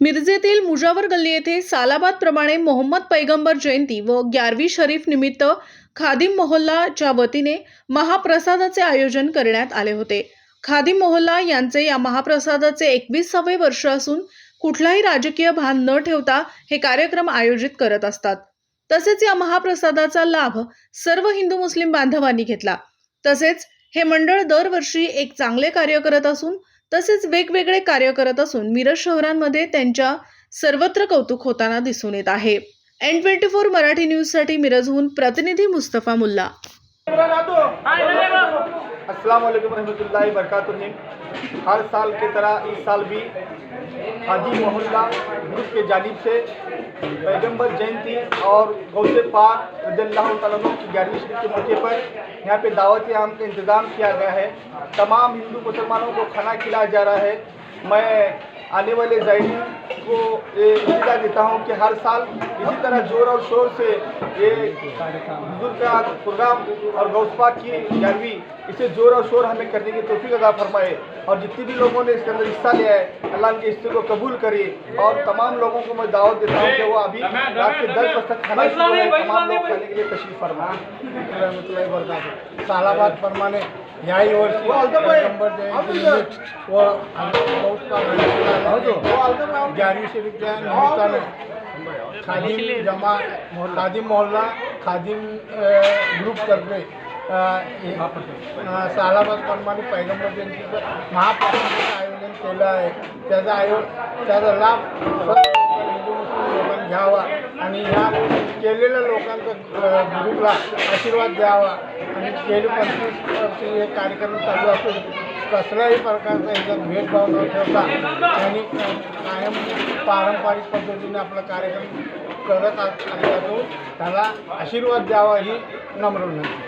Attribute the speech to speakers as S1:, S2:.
S1: मिरजेतील मुजावर गल्ली येथे सालाबाद प्रमाणे मोहम्मद पैगंबर जयंती व ग्यारवी शरीफ निमित्त खादिम मोहल्लाच्या वतीने महाप्रसादाचे आयोजन करण्यात आले होते. खादिम मोहल्ला यांचे या महाप्रसादाचे एकविसावे वर्ष असून कुठलाही राजकीय भान न ठेवता हे कार्यक्रम आयोजित करत असतात. तसेच या महाप्रसादाचा लाभ सर्व हिंदू मुस्लिम बांधवांनी घेतला. तसेच हे मंडळ दरवर्षी एक चांगले कार्य करत असून तसेच वेगवेगळे कार्य करत असून मिरज शहरांमध्ये त्यांच्या सर्वत्र कौतुक होताना दिसून येत आहे. एन ट्वेंटी फोर मराठी न्यूजसाठी मिरजहून प्रतिनिधी मुस्तफा मुल्ला.
S2: السلام علیکم رحمۃ اللہ وبرکاتہ۔ ہر سال کی طرح اس سال بھی حاجی محلہ گروپ کے جانب سے پیغمبر جینتی اور غوث پاک رضی اللہ تعالیٰ کی گیارہویں شریف کے موقع پر یہاں پہ دعوت عام کا انتظام کیا گیا ہے۔ تمام ہندو مسلمانوں کو کھانا کھلایا جا رہا ہے۔ میں آنے والے زائرین کو اطلاع دیتا ہوں کہ ہر سال اسی طرح زور اور شور سے یہ بزرگ کا پروگرام اور گوس پاک کی یاروی اسے زور اور شور ہمیں کرنے کی توفیق ادا فرمائے۔ اور جتنی بھی لوگوں نے اس کے اندر حصہ لیا ہے اللہ ان کے حصے کو قبول کرے اور تمام لوگوں کو میں دعوت دیتا ہوں کہ وہ ابھی رات کے دس بجے تک کھانا شروع ہے تمام لوگ کھانے کے لیے تشریف فرما رحمۃ
S3: اللہ وبرکاتہ سالاباد فرمانے یہی اور نمبر دیں وہ گیارہویں شریف کے ہیں خادم جمع خادم محلہ خادم گروپ کر کے प्रमाणे पैगंबर जयंतीचं महाप्रसादाचं आयोजन केलं आहे. त्याचा आयो त्याचा लाभ हिंदू मुस्लिम लोकांनी घ्यावा आणि ह्या केलेल्या लोकांचा ग्रुपला आशीर्वाद द्यावा. आणि केली पंचवीस वर्ष हे कार्यक्रम चालू असून कसल्याही प्रकारचा एकदा भेदभाव न ठेवता त्यांनी कायम पारंपरिक पद्धतीने आपला कार्यक्रम करत आले असून त्याला आशीर्वाद द्यावा ही नम्र विनंती.